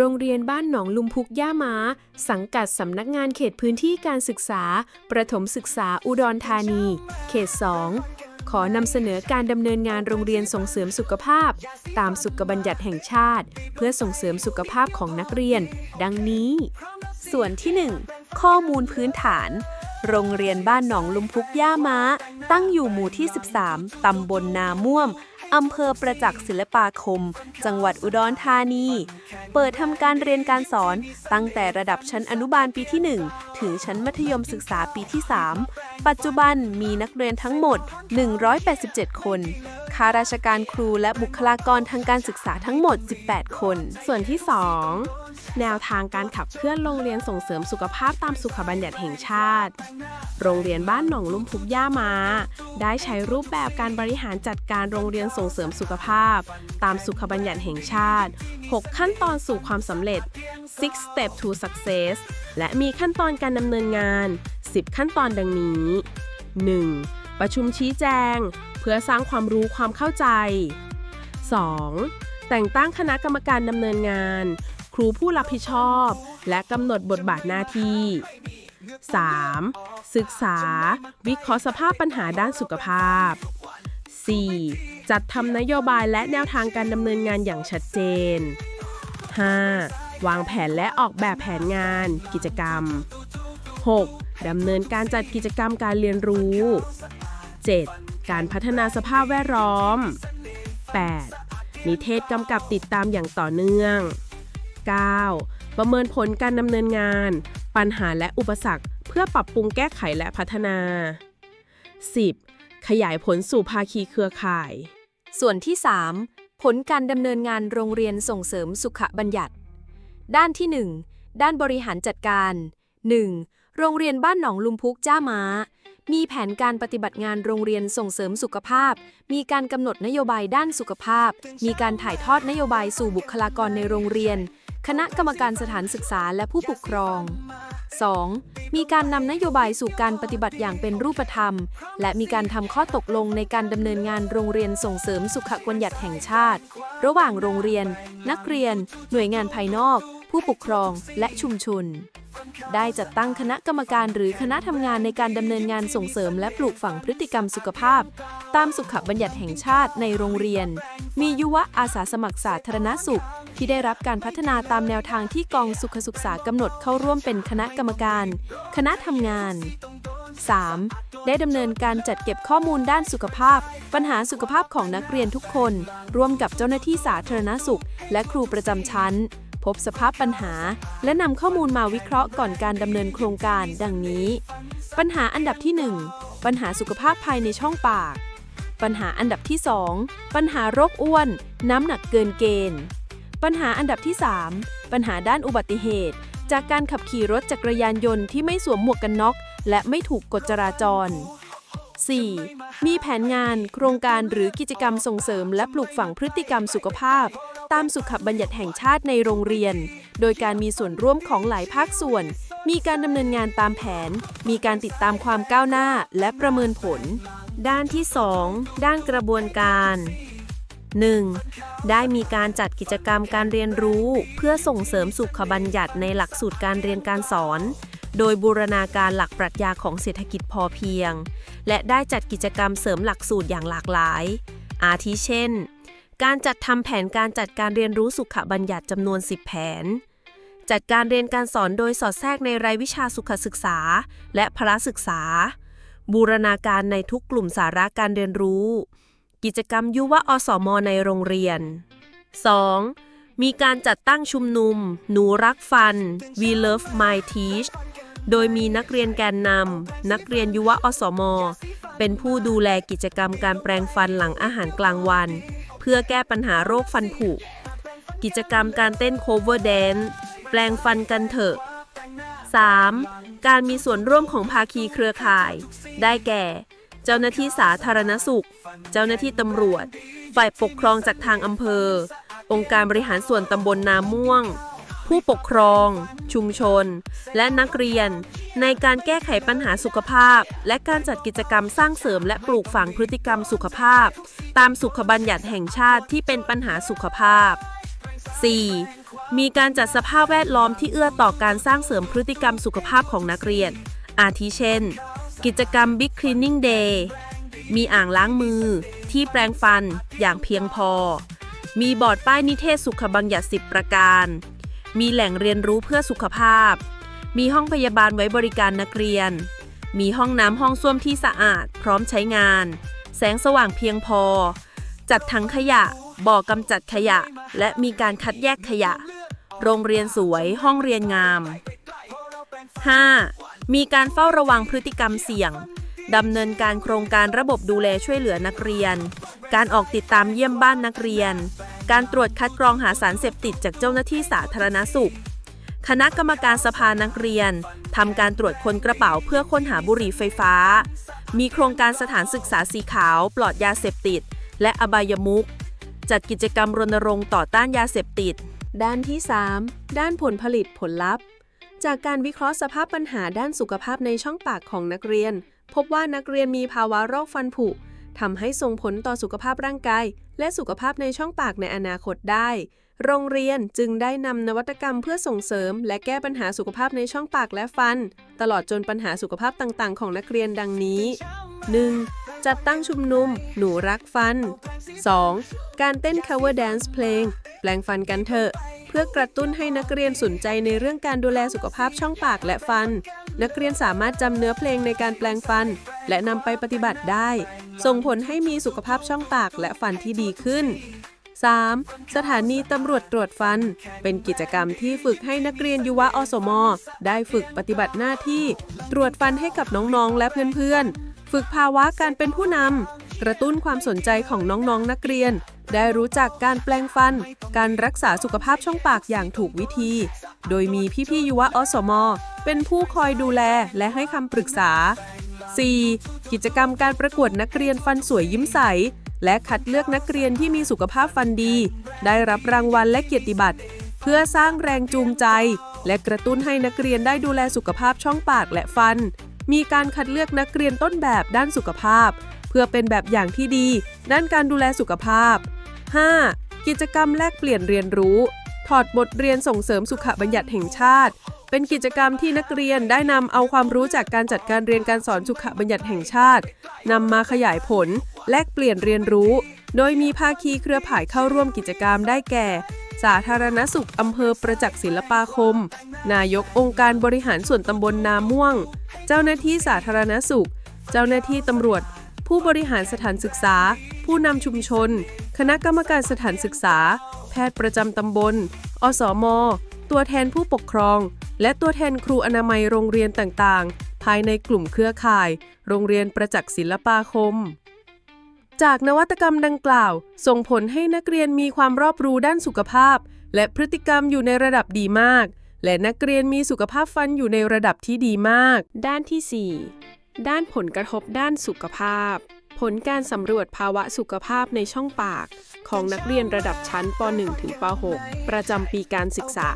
โรงเรียนบ้านหนองลุมพุกย่าม้าสังกัดสำนักงานเขตพื้นที่การศึกษา ประถมศึกษาอุดรธานี เขต 2 ขอนำเสนอการดำเนินงานโรงเรียนส่งเสริมสุขภาพ ตามสุขบัญญัติแห่งชาติ เพื่อส่งเสริมสุขภาพของนักเรียน ดังนี้ ส่วนที่ 1 ข้อมูลพื้นฐานโรงเรียนบ้านหนองลุมพุกย่าม้า ตั้งอยู่หมู่ที่ 13 ตำบลนาม่วม อำเภอประจักษ์ศิลปาคม จังหวัดอุดรธานี เปิดทำการเรียนการสอนตั้งแต่ระดับชั้นอนุบาลปีที่ 1 ถึงชั้นมัธยมศึกษาปีที่ 3 ปัจจุบันมีนักเรียนทั้งหมด 187 คนข้าราชการครูและบุคลากรทางการศึกษาทั้งหมด 18 คน ส่วนที่ 2 แนวทางการขับเคลื่อนโรงเรียนส่งเสริมสุขภาพตามสุขบัญญัติแห่งชาติ โรงเรียนบ้านหนองลุ่มพุกย่ามาได้ใช้รูปแบบการบริหารจัดการโรงเรียนส่งเสริมสุขภาพ ตามสุขบัญญัติแห่งชาติ 6 ขั้นตอนสู่ความสำเร็จ six step to success และมีขั้นตอนการดำเนินงาน 10 ขั้นตอนดังนี้ 1. ประชุมชี้แจง เพื่อสร้างความรู้ความเข้าใจ 2. แต่งตั้งคณะกรรมการดำเนินงาน รูผู้รับผิดชอบ และกำหนดบทบาทหน้าที่ 3. ศึกษา วิเคราะห์สภาพปัญหาด้านสุขภาพ 4. จัดทำนโยบายและแนวทางการดำเนินงานอย่างชัดเจน 5. วางแผนและออกแบบแผนงาน กิจกรรม 6. ดำเนินการจัดกิจกรรมการเรียนรู้ 7. การพัฒนาสภาพแวดล้อม 8. นิเทศกำกับติดตามอย่างต่อเนื่อง 9. ประเมินผลการดำเนินงาน ปัญหาและอุปสรรค เพื่อปรับปรุงแก้ไขและพัฒนา 10. ขยายผลสู่ภาคีเครือข่าย ส่วนที่ 3 ผลการดำเนินงานโรงเรียนส่งเสริมสุขบัญญัติ ด้านที่ 1 ด้านบริหารจัดการ 1. โรงเรียนบ้านหนองลุมพุกจ้าม้า มีแผนการปฏิบัติงานโรงเรียนส่งเสริมสุขภาพ มีการกำหนดนโยบายด้านสุขภาพ มีการถ่ายทอดนโยบายสู่บุคลากรในโรงเรียน คณะกรรมการสถานศึกษาและผู้ปกครอง 2. มีการนำนโยบายสู่การปฏิบัติอย่างเป็นรูปธรรม และมีการทำข้อตกลงในการดำเนินงานโรงเรียนส่งเสริมสุขบัญญัติแห่งชาติ ระหว่างโรงเรียน นักเรียน หน่วยงานภายนอก ผู้ปกครอง และชุมชน ได้จัดตั้งคณะกรรมการหรือคณะทำงานในการดำเนินงานส่งเสริมและปลูกฝังพฤติกรรมสุขภาพ ตามสุขบัญญัติแห่งชาติในโรงเรียน มียุวะอาสาสมัครสาธารณสุข ที่ได้รับการพัฒนาตามแนวทางที่กองสุขศึกษากำหนดเข้าร่วมเป็นคณะกรรมการ คณะทำงาน 3. ได้ดำเนินการจัดเก็บข้อมูลด้านสุขภาพ ปัญหาสุขภาพของนักเรียนทุกคน ร่วมกับเจ้าหน้าที่สาธารณสุข และครูประจำชั้น พบสภาพปัญหา และนำข้อมูลมาวิเคราะห์ก่อนการดำเนินโครงการ ดังนี้ ปัญหาอันดับที่ 1 ปัญหาสุขภาพภายในช่องปาก ปัญหาอันดับที่ 2 ปัญหาโรคอ้วน น้ำหนักเกินเกณฑ์ ปัญหาอันดับที่ 3 ปัญหาด้านอุบัติเหตุ จากการขับขี่รถจักรยานยนต์ที่ไม่สวมหมวกกันน็อก และไม่ถูกกฎจราจร 4. มีแผนงาน โครงการหรือกิจกรรมส่งเสริมและปลูกฝังพฤติกรรมสุขภาพ ตามสุขบัญญัติแห่งชาติในโรงเรียน โดยการมีส่วนร่วมของหลายภาคส่วน มีการดำเนินงานตามแผน มีการติดตามความก้าวหน้าและประเมินผล ด้านที่ 2 ด้านกระบวนการ 1. ได้มีการจัดกิจกรรมการเรียนรู้ เพื่อส่งเสริมสุขบัญญัติในหลักสูตรการเรียนการสอน โดยบูรณาการหลักปรัชญาของเศรษฐกิจพอเพียง และได้จัดกิจกรรมเสริมหลักสูตรอย่างหลากหลาย อาทิเช่น การจัดทำแผนการจัดการเรียนรู้สุขบัญญัติจำนวน 10 แผน จัดการเรียนการสอนโดยสอดแทรกในรายวิชาสุขศึกษา และพละศึกษา บูรณาการในทุกกลุ่มสาระการเรียนรู้ กิจกรรมยุวอสมในโรงเรียน 2. มีการจัดตั้งชุมนุม หนูรักฟัน We Love My Teach โดยมีนักเรียนแกนนำ นักเรียนยุวอสมเป็นผู้ดูแลกิจกรรมการแปลงฟันหลังอาหารกลางวัน พื่อแก้ปัญหาโรคฟันผุ กิจกรรมการเต้น cover dance แปลงฟันกันเถอะ 3. การมีส่วนร่วมของภาคีเครือข่าย ได้แก่ เจ้าหน้าที่สาธารณสุข เจ้าหน้าที่ตำรวจ ฝ่ายปกครองจากทางอำเภอ องค์การบริหารส่วนตำบลนาม่วง ผู้ปกครอง ชุมชน และนักเรียน ในการแก้ไขปัญหาสุขภาพ และการจัดกิจกรรมสร้างเสริมและปลูกฝังพฤติกรรมสุขภาพ ตามสุขบัญญัติแห่งชาติที่เป็นปัญหาสุขภาพ 4. มีการจัดสภาพแวดล้อมที่เอื้อต่อการสร้างเสริมพฤติกรรมสุขภาพของนักเรียน อาทิเช่น กิจกรรม Big Cleaning Day มีอ่างล้างมือ ที่แปรงฟันอย่างเพียงพอ มีบอร์ดป้ายนิเทศสุขบัญญัติ10 ประการ มีแหล่งเรียนรู้เพื่อสุขภาพ มีห้องพยาบาลไว้บริการนักเรียน มีห้องน้ำห้องส้วมที่สะอาด พร้อมใช้งาน แสงสว่างเพียงพอ จัดถังขยะ บ่อกำจัดขยะ และมีการคัดแยกขยะ โรงเรียนสวย ห้องเรียนงาม 5. มีการเฝ้าระวังพฤติกรรมเสี่ยงดำเนินการโครงการระบบดูแลช่วยเหลือนักเรียน การออกติดตามเยี่ยมบ้านนักเรียน การตรวจคัดกรองหาสารเสพติดจากเจ้าหน้าที่สาธารณสุข คณะกรรมการสภานักเรียนทำการตรวจค้นกระเป๋าเพื่อค้นหาบุหรี่ไฟฟ้า มีโครงการสถานศึกษาสีขาวปลอดยาเสพติด และอบายมุขจัดกิจกรรมรณรงค์ต่อต้านยาเสพติด ด้านที่ 3 ด้านผลผลิตผลลัพธ์ จากการวิเคราะห์สภาพปัญหาด้านสุขภาพในช่องปากของนักเรียน พบว่านักเรียนมีภาวะโรคฟันผุทำให้ส่งผลต่อสุขภาพร่างกาย และสุขภาพในช่องปากในอนาคตได้ โรงเรียนจึงได้นำนวัตกรรมเพื่อส่งเสริม และแก้ปัญหาสุขภาพในช่องปากและฟัน ตลอดจนปัญหาสุขภาพต่างๆ ของนักเรียนดังนี้ 1. จัดตั้งชุมนุม หนูรักฟัน 2. การเต้น cover dance เพลง แปลงฟันกันเถอะเพื่อกระตุ้นให้นักเรียนสนใจในเรื่องการดูแลสุขภาพช่องปากและฟัน นักเรียนสามารถจำเนื้อเพลงในการแปลงฟัน และนำไปปฏิบัติได้ ส่งผลให้มีสุขภาพช่องปากและฟันที่ดีขึ้น 3. สถานีตำรวจตรวจฟัน เป็นกิจกรรมที่ฝึกให้นักเรียนยุวอสม ได้ฝึกปฏิบัติหน้าที่ ตรวจฟันให้กับน้องๆ และเพื่อนๆ ฝึกภาวะการเป็นผู้นำกระตุ้นความสนใจของน้องๆนักเรียน ได้รู้จักการแปลงฟัน การรักษาสุขภาพช่องปากอย่างถูกวิธี โดยมีพี่ๆยุวอสม เป็นผู้คอยดูแลและให้คำปรึกษา 4. กิจกรรมการประกวดนักเรียนฟันสวยยิ้มใส และคัดเลือกนักเรียนที่มีสุขภาพฟันดี ได้รับรางวัลและเกียรติบัตร เพื่อสร้างแรงจูงใจ และกระตุ้นให้นักเรียนได้ดูแลสุขภาพช่องปากและฟัน มีการคัดเลือกนักเรียนต้นแบบด้านสุขภาพ เพื่อเป็นแบบอย่างที่ดี ด้านการดูแลสุขภาพ 5. กิจกรรมแลกเปลี่ยนเรียนรู้ ถอดบทเรียนส่งเสริมสุขบัญญัติแห่งชาติ เป็นกิจกรรมที่นักเรียนได้นำเอาความรู้จากการจัดการเรียนการสอนสุขบัญญัติแห่งชาตินำมาขยายผล แลกเปลี่ยนเรียนรู้ โดยมีภาคีเครือข่ายเข้าร่วมกิจกรรมได้แก่ สาธารณสุขอำเภอประจักษ์ศิลปาคม นายกองค์การบริหารส่วนตำบลนาม่วง เจ้าหน้าที่สาธารณสุข เจ้าหน้าที่ตำรวจ ผู้บริหารสถานศึกษา ผู้นำชุมชน คณะกรรมการสถานศึกษา แพทย์ประจำตำบล อสม ตัวแทนผู้ปกครอง และตัวแทนครูอนามัยโรงเรียนต่างๆ ภายในกลุ่มเครือข่าย โรงเรียนประจักษ์ศิลปาคม จากนวัตกรรมดังกล่าว ส่งผลให้นักเรียนมีความรอบรู้ด้านสุขภาพ และพฤติกรรมอยู่ในระดับดีมาก และนักเรียนมีสุขภาพฟันอยู่ในระดับที่ดีมาก ด้านที่ 4 ด้านผลกระทบด้านสุขภาพ ผลการสำรวจภาวะสุขภาพในช่องปาก ของนักเรียนระดับชั้นป .1 ถึงป .6 ประจำปีการศึกษา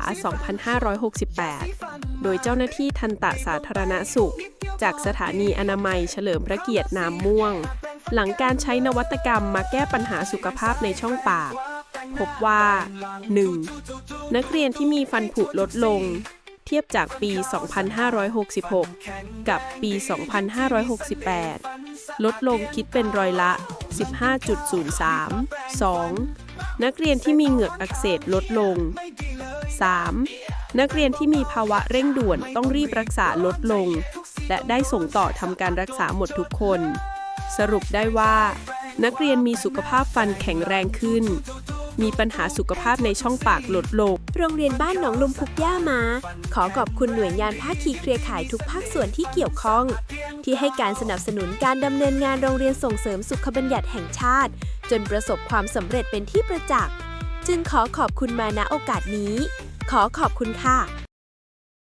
2568 โดยเจ้าหน้าที่ทันตะสาธารณสุข จากสถานีอนามัยเฉลิมพระเกียรติน้ำม่วง หลังการใช้นวัตกรรมมาแก้ปัญหาสุขภาพในช่องปาก พบว่า 1. นักเรียนที่มีฟันผุลดลง เทียบจากปี 2566 กับปี 2568 ลดลงคิดเป็นร้อยละ 15.03 2. นักเรียนที่มีเหงือกอักเสบลดลง 3. นักเรียนที่มีภาวะเร่งด่วนต้องรีบรักษาลดลง และได้ส่งต่อทำการรักษาหมดทุกคน สรุปได้ว่า นักเรียนมีสุขภาพฟันแข็งแรงขึ้น มีปัญหาสุขภาพในช่องปากลดลง โรงเรียนบ้านหนองลุมพุกย่ามา ขอขอบคุณหน่วยงานภาคีเครือข่ายทุกภาคส่วนที่เกี่ยวข้อง ที่ให้การสนับสนุนการดำเนินงานโรงเรียนส่งเสริมสุขบัญญัติแห่งชาติ จนประสบความสำเร็จเป็นที่ประจักษ์ จึงขอขอบคุณมาณโอกาสนี้ ขอขอบคุณค่ะ